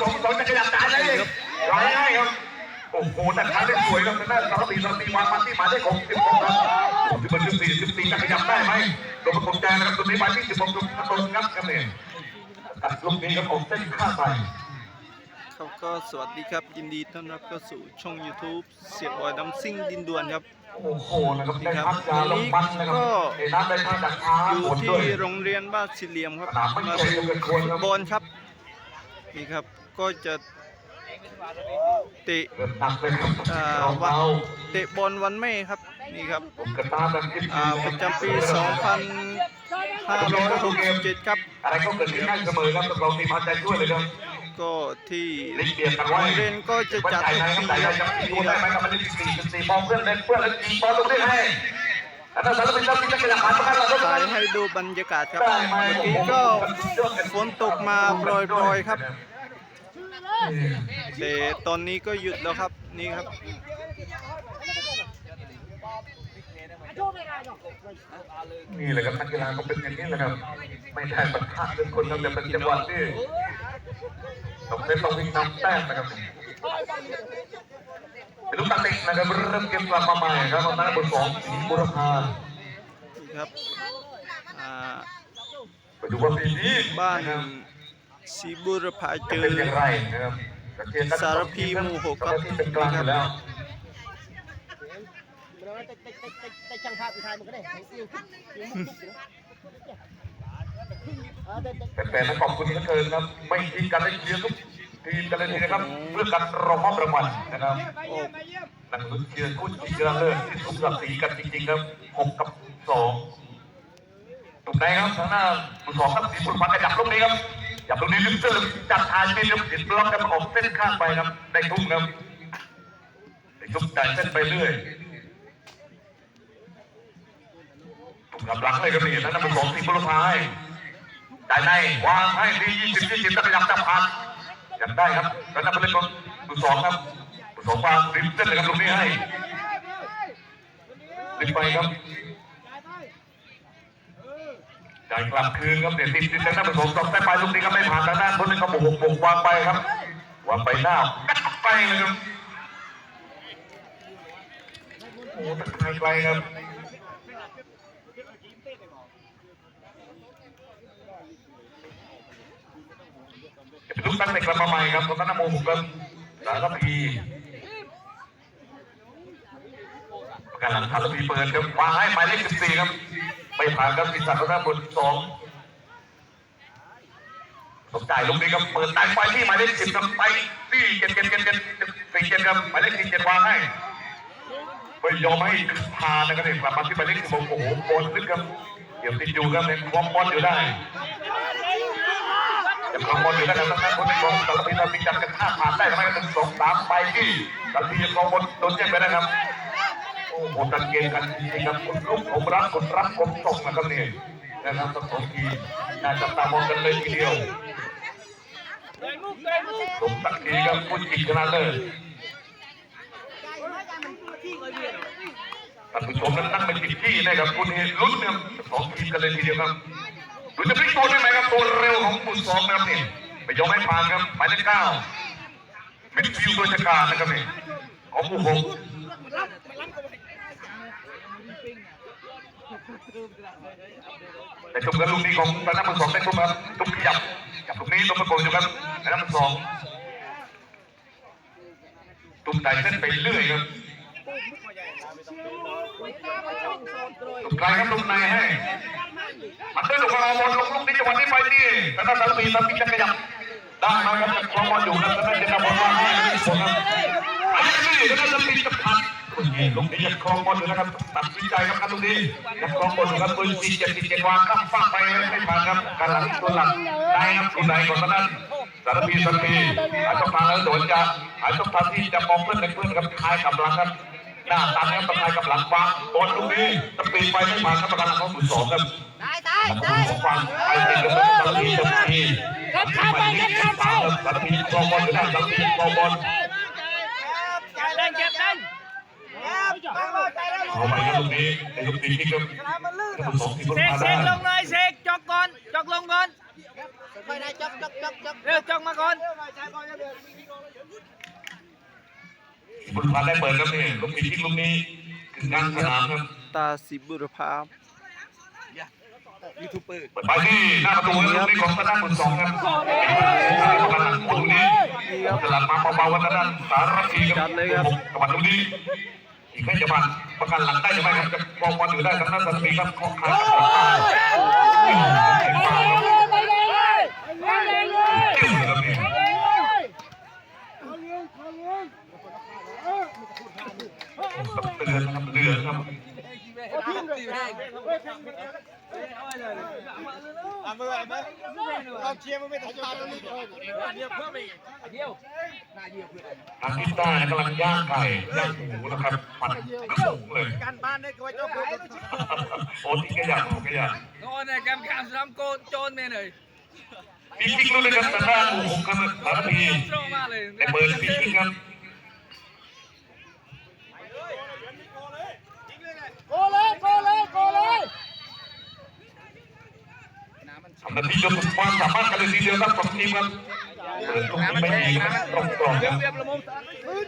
สองสองจะขยับจ่ายเลยร้อยง่ายครับโอ้โหแต่ขาได้สวยครับแต่สารตีสารตีวางมาที่หมายเลขหกสิบหกครับสิบสิบสี่สิบสี่จะขยับได้ไหมโดนประกบแจนะครับตัวนี้หมายที่สิบหกตัวตนงับกันเนี่ยตัดลูกนี้ครับออกเส้นข้าไปครับก็สวัสดีครับยินดีต้อนรับเข้าสู่ช่อง YouTube เสียบอยดำซิ่งดินด่วนครับโอ้โหนะครับได้พักยาลงมันนะครับเอน้ำได้ทางจากท้าอยู่ฝนที่ด้วยโรงเรียนบ้านสี่เหลี่ยมครับสนามไม่มาใหญ่ดูเกินควรครับบอลครับนี่ครับ ก็จะเตะเกิดหนักเลยครับอ่าเราวันเราเตะบอลวันแม่ครับนี่ครับผมกระตาดังคิดอ่าประจำปี 2567ครับอะไรก็เกิดขึ้นได้เสมอครับเราทีมเอาใจช่วยเลยครับก็ที่ลิงเบียดกันโรไว้งเรียนก็จะจัดใจทุกไหนครับปีใจไหนครับจะดูนี่ได้ครับไหมครับมันสี่สี่บอลเพื่อนเล่นเพื่อนแล้วยิงบอลลงได้ให้แล้วถ้าสารพิษเราจะขยับขันประกันเราก็ถ่ายให้ดูบรรยากาศครับเมื่อกี้ก็ฝนตกมาโปรยๆครับ แต่ตอนนี้ก็หยุดแล้วครับนี่ครับนี่แหละครับนักกีฬาเขาเป็นอย่างนี้แหละครับ ไม่ใช่ประทะทุกคนครับแต่เป็นจังหวะที่ต้องเล่นต้องวิ่งนำแต้มนะครับเป็นลูกตัดเตะนะครับเริ่มเกมกลับมาใหม่ครับทางด้านบนสองสีบุรพานี่ครับไปดูว่าปีนี้บ้าน นะครับสีบุรพาเจอเป็นอย่างไรนะครับแต่เกมนั้นสารพีหมู่หกครับที่เป็นกลางอยู่แล้วแต่ช่างภาพอีกทายมันก็ได้ให้ซิวซิวมุกเออแต่ต่แต่แต่ขอบคุณเหลือเกินครับไม่ทิ้งกันเลยเชียร์ทุกทีมกันเลยทีนะครับเพื่อการรองมอบรางวัลนะครับโอ้นักลุ้นเชียร์คู่ชิงชนะเลิศที่สมศักดิ์ศรีกันจริงๆครับหกกับสองตรงไหนครับทางหน้าสองครับสีบุญพันธ์ขยับลูกนี้ครับ ขยับลูกนี้ลึกเจอจัดทานไม่ลึกติดบล็อกครับออกเส้นข้างไปครับได้ทุ่มครับได้ทุ่มจ่เส้นไปเรื่อยถูกกำลังเลยครับนี่ทางหน้าผู้สองสีบุญพันธ์จ่ายในวางให้ดียี่สิบยี่สิบตะขยับจับพันอยากได้ครับแล้วนักเล่นผู้สองครับผู้สองวางริมเส้นเลยครับลูกนี้ให้ริมไปครับ จ่ายกลับคืนครับเดี๋ยวติดติดกันหน้าผสมสองแต่ไปลูกนี้ก็ไม่ผ่านทางด้านคนนึงก็โมโหโมวางไปครับวางไปหน้ากัดไปเลยครับโอ้ตะไคร้ไกลครับจะเป็นลูกตั้งแต่กลับมาใหม่ครับตอนนั้นนะโมหุครับสารพีกำลังสารพีเปิดครับวางให้หมายเลขสิบสี่ครับ ไม่ผ่านครับสิสัตว์ระดับบนสองสมใจลูกนี้ครับเปิดตายไปที่หมายเลขสิบครับไปที่เจ็ดเจ็ดเจ็ดเจ็ดสี่เจ็ดครับหมายเลขสี่เจ็ดวางให้ไม่ยอมให้ผ่านะครับเนี่ยกลับมาที่หมายเลขสิบโอ้โหบอลขึ้นครับเดี๋ยวติดอยู่ครับเนี่ยควงบอลอยู่ได้จะควงบอลอยู่ได้ครับทางด้านคนในกองสารพีเราพิจารกันห้าผ่านได้ทำไมกันสองสามไปที่สารพีจะควงบอลโดนแย่งไปนะครับ โอ้โหกันเกมกันจริงๆครับคนลุกผมรักคนรักคนส่งนะครับนี่นะครับทั้งสองทีมน่าจับตามองกันเลยทีเดียวสมศักดิ์ศรีครับผู้ชิงชนะเลิศท่านผู้ชมนั้นนั่งเป็นติดที่นะครับคุณเห็นลุ้นเนี่ยสองทีมกันเลยทีเดียวครับดูจะพลิกตัวได้ไหมครับตัวเร็วของผู้สองนะครับนี่ไม่ยอมให้ผ่านครับหมายเลขเก้ามิดฟิลด์โดยชะกรนะครับนี่ของผู้หก แต่จุกกันลูกนี้ของตอนนั้นมันสองได้ทุกครับทุกขยับจับลูกนี้ต้องมาโกงอยู่ครับตอนนั้นมันสองตุ้มไต่เส้นไปเรื่อยครับตุ้มไกลครับตุ้มในให้มันได้ลูกของเราบอลลงลูกนี้จังหวะนี้ไปที่ตอนนั้นสารปีสารปีจะขยับได้ไหมครับจะคล้องบอลอยู่นะตอนนั้นจะนำบอลมาให้ส่งครับไอ้นี่ตอนนั้นสารปีจะพัด ลูกนี้จะคลองบอลอยู่นะครับตัดสินใจครับครับลูกนี้จะคลองบอลอยู่ครับปืนสี่เจ็ดสี่เจ็ดวางข้ามฟากไปไม่ผ่านครับการหลังตัวหลังได้ครับลูกไหนก่อนตอนนั้นสารพีสารพีอาจต้องทางแล้วโดนจะอาจต้องทาที่จะมองเพื่อนในเพื่อนกับคลายกำลังครับหน้าตันครับคลายกำลังฟังบอลลูกนี้สปีดไปไม่ผ่านครับประกันของหมู่สองครับตายตายของตายของฟังไปที่กับสารพีสารพีสารพีสารพีครองบอลอยู่ด้านสารพีครองบอลเล่นเก็บเล่น เอาไปครับตรงนี้ในยกตีที่ก็ท่านผู้ชมที่เพิ่งเสกมาเสได้กลงเลยเสกจอกก่อนจอกลงก่อนไปไหนจับจับจับจับเร็วจอกมาก่อนบุญพันธ์ได้เปิดครับนี่ลูกปีที่ลูกนี้คืองานสนามครับตาสิบุรพาเปิดไปที่หน้าประตูแล้วลูกนี้ของทางด้านบุญสองครับกำลังตรงนี้สลับมาเบาๆกันทางด้านสารพีครับกำลังตรงนี้อีก ไม่จะผ่านประกันหลังได้หรือไม่ครับจะกองบอลอยู่ได้ทางด้านสารพีครับของขาเตือนครับเตือนครับเอา เชียร์มันไม่ทันตาตรงนี้ทางที่ใต้กำลังย่างไก่ย่างหมูนะครับมันสูงเลยการบ้านได้ก็ไว้เจ้าคุณโอ้ที่กระยาโอ้กระยาโน่นน่ะกำกำซ้ำโกนโจนเมย์เลยมีกิ๊กรู้เลยครับทางด้านหมูครับสารพีโตรมาเลยในเปิดปีกครับ โกเลยโกเลยโกเลย ทำหน้าที่จนสุดความสามารถกันเลยทีเดียวครับสองทีมครับเปิดตรงนี้ไม่ดีครับตรงกรอบครับ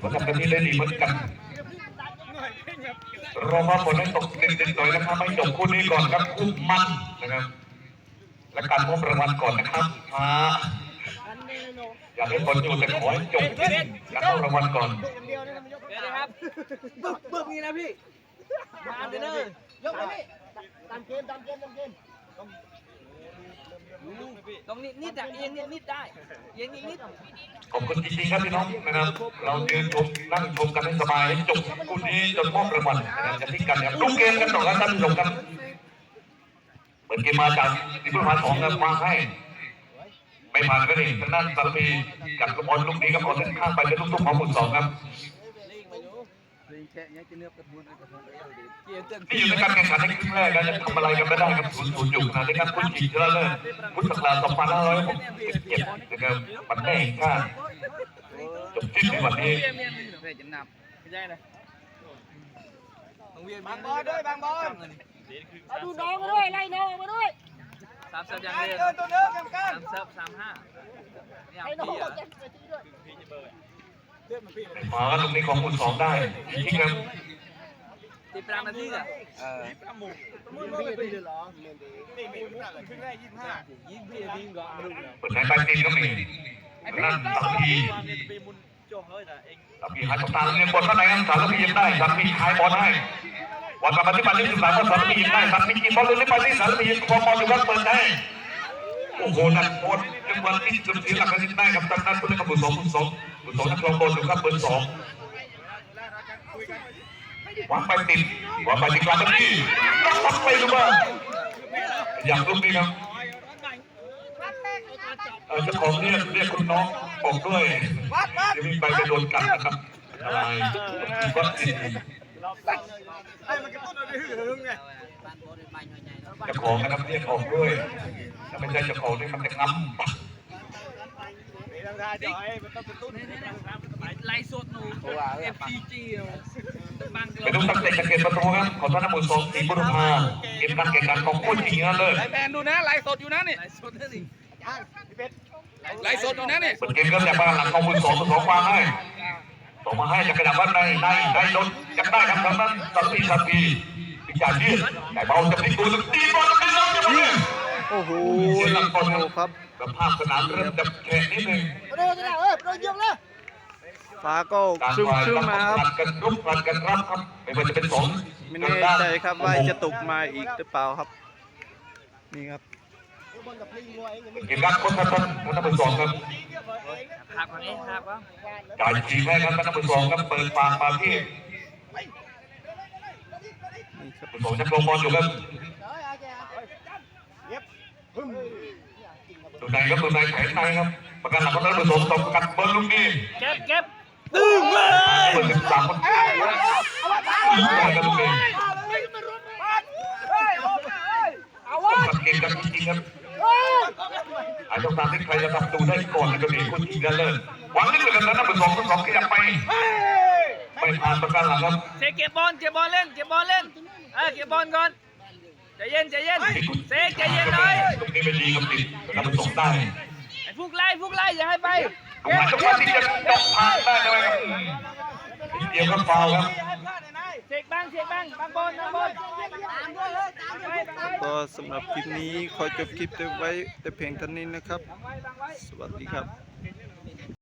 ก็ทำหน้าที่ได้ดีเหมือนกันรอมาผลให้ตกเด่นๆหน่อยนะครับไม่จบคู่นี้ก่อนครับคู่มันนะครับ และการมอบรางวัลก่อนนะครับมาอยากให้คนอยู่แต่ขอให้จบการมอบรางวัลก่อนเดียวนี่มันยกเดี๋ยวนะครับบึกบึกนี่นะพี่มาเด้อยกไปนี่ตามเกมตามเกมตามเกม ตรงนี้นิดอะเอียงนิดนิดได้เอียงนิดนิดขอบคุณจริงๆครับพี่น้องนะครับ เรายืนชมนั่งชมกันให้สบายจบคู่นี้จนมอบรางวัลนะครับจะทิ้งกันนะครับลูกเกมกันต่อครับท่านผู้ชมครับเปิดเกมมาจากทีมผู้มาสองครับวาให้ไม่ผ่านก็นี่ทางด้านสารพีกัดกระบอลลูกนี้ครับขอเส้นข้างไปเป็นลูกทุ่งของหมุนสองครับ เกียร์เต็มนี่อยู่ในการแข่งขันในครึ่งแรกแล้วจะทำอะไรกันไม่ได้ครับศูนย์ศูนย์อยู่ขณะที่การคุ้นชิงชนะเลิศพุทธศักราช2567นะครับปันแม่แห่งชาติจบที่ในวันนี้เวียนเวียนเวียนจะนับไม่ใช่เลยต้องเวียนบางบอลด้วยบางบอลเอาดูน้องมาด้วยไล่น้องมาด้วยสามสิบยังเรียนตัวเดิมกันกันสามสิบสามห้านี่เอาให้น้องพี่ออะอกจากเวทีด้วย มากันตรงนี้ของหมุนสองได้จริงครับตีปรามนาทีอะมึงไม่ไปเลยหรอยิงพี่ยิงก่อนรุ่งเลยเปิดในไปตีก็มีนั่นสามทีสามทีหายตาเงินบอลข้างในครับสามทียิงได้สามทีหายบอลให้บอลกลับมาที่บัตรที่สิบสามก็สามทียิงได้สามทียิงบอลเลยไปที่สามทียิงคอมบอลอยู่ครับเปิดให้โอ้โหนักบอลยังบอลที่จุดเสียหลักกันได้ครับทางด้านผู้เล่นกับบุญสองบุญสอง บุญสองนักลงบอลอยู่ครับเปิดสองวางไปติดวางไปติดกลางที่ต้องวัดไปดูบ้างอยากลุกนี่ครับเจ้าของเรียกเรียกคุณน้องบอกด้วยจะมีไปไปโดนกัดนะครับอะไรวัดจิตเจ้าของนะครับเรียกออกด้วยถ้าไม่ใช่เจ้าของนี่มันจะงับ ไล่สดหนู FCG บางกไปดูตั้งแต่จะเกตประตูครับขอต้อนรับหมู่สองทีมบุรุษาเกมการแข่งขันของคู่จริงนั่นเลยแมนดูนะไล่สดอยู่นะนี่ไล่สดนะนี่ไล่สดอยู่นะนี่เปิดเกมก็จากบ้านหลังของหมู่สองสองวางให้ส่งมาให้จะกระดับว่าในในในโดนจับได้ครับทางนั้นสันติสันติพิจารณ์ยืดแต่เบาจะพลิกตัวตีบอลไปแล้วจะมาโอ้โหเสียหลักก่อนโอ้ครับ สภาพสนามเริ่มจะแข็งนิดนึงโดนจะได้เออโดนเยี่ยมเลยฟ้าก็การชุ่มวางชุ่มต้องมาครับ ดกันรุกผลัดกันรับครับไม่ว่าจะเป็นสองไม่แน่ใจครับว่าจะตกมาอีกหรือเปล่าครับ นี่ครับบอลกับพลิงงัวเองยังไม่เกมรับคนท่านท่านท่านเป็นสองครับหักก่อนนี้หักวะจ่ายทีให้ครับท่านเป็นสองครับเปิดปากมาที่นี่ครับเป็นสองชักลงบอลอยู่ครับเย็บพึ่ม ตัวไหนครับตัวไหนแขนในครับ ประกันหลังของท่านเป็นสองตบกัดบอลลูกนี้เก็บเก็บตึ้งเลยเปิดสิบสามคนยิงได้ครับลูกนี้เอาวะตัดเกมกันจริงๆครับอาจจะตามที่ใครจะทำตูได้ก่อนแล้วก็มีคนยิงกันเลยหวังนิดหนึ่งกันนะนับเป็นสองต่อสองขยับไปไปไม่ผ่านประกันหลังครับเซเก็บบอลเก็บบอลเล่นเก็บบอลเล่นเออเก็บบอลก่อนใจ เย็นใจเย็นเซใจเย็นหน่อยตรงนี้ไม่ดีครับติดนะครับตกได้ไอ้ฟุกไล่ฟุกไล่อย่าให้ไปหมายจังหวะที่จะตกผ่านได้เลยครับเดียวก็ฟาวครับเสกบ้างเสกบ้างบางบอลบางบอลตามด้วยเลยตามไปบางไว้ก็สำหรับคลิปนี้ขอจบคลิปไว้แต่เพียงเท่านี้นะครับบางไว้บางไว้สวัสดีครับ